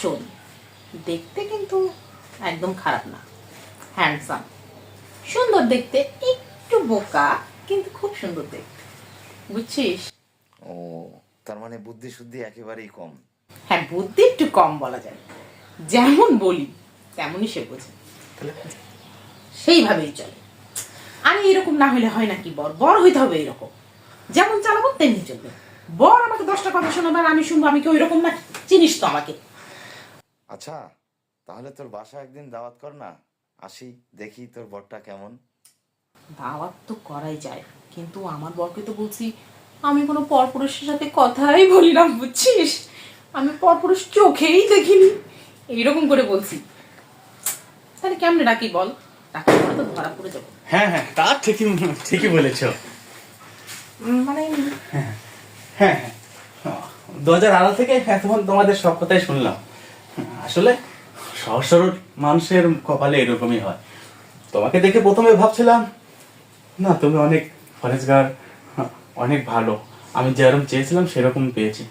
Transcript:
শোন দেখতে কিন্তু একদম খারাপ না। হ্যান্ডসাম সুন্দর দেখতে একটু বোকা কিন্তু খুব সুন্দর দেখতে। বুঝছিস? ও তার মানে বুদ্ধি শুদ্ধি একেবারেই কম। হ্যাঁ বুদ্ধি একটু কম বলা যায়। যেমন বলি তেমনই সে বোঝে। সেইভাবেই চলে। আমি এরকম না হলে হয় নাকি বর? বর হইতে হবে এরকম। যেমন চালাবো তেমনি চলবে। বর আমাকে দশটা কথা শোনাবে আর আমি শুনব আমি কি ওই রকম না চিনিস তো আমাকে। আচ্ছা তাহলে তোর বাসা একদিন দাওয়াত কর না। আসি দেখি তোর বরটা কেমন। দাওয়াত তো করাই যায় কিন্তু আমার বরকে তো বলছি আমি কোনো পরপুরুষের সাথে কথাই বলি না বুঝছিস? আমি পরপুরুষ চোখেই দেখিনি এইরকম করে বলছি। তাহলে কেমনে ডাকি বল? ডাকি তো ধরা পড়ে যাব। হ্যাঁ হ্যাঁ তা ঠিকই ঠিকই বলেছ। মানে হ্যাঁ হ্যাঁ দু হাজার আড়াল থেকে এতক্ষণ তোমাদের সব কথাই শুনলাম। আসলে সহজ সরল মানুষের কপালে এরকমই হয়। তোমাকে দেখে প্রথমে ভাবছিলাম, না, তুমি অনেক ফরেজগার অনেক ভালো। আমি যেরকম চেয়েছিলাম, সেরকম পেয়েছি।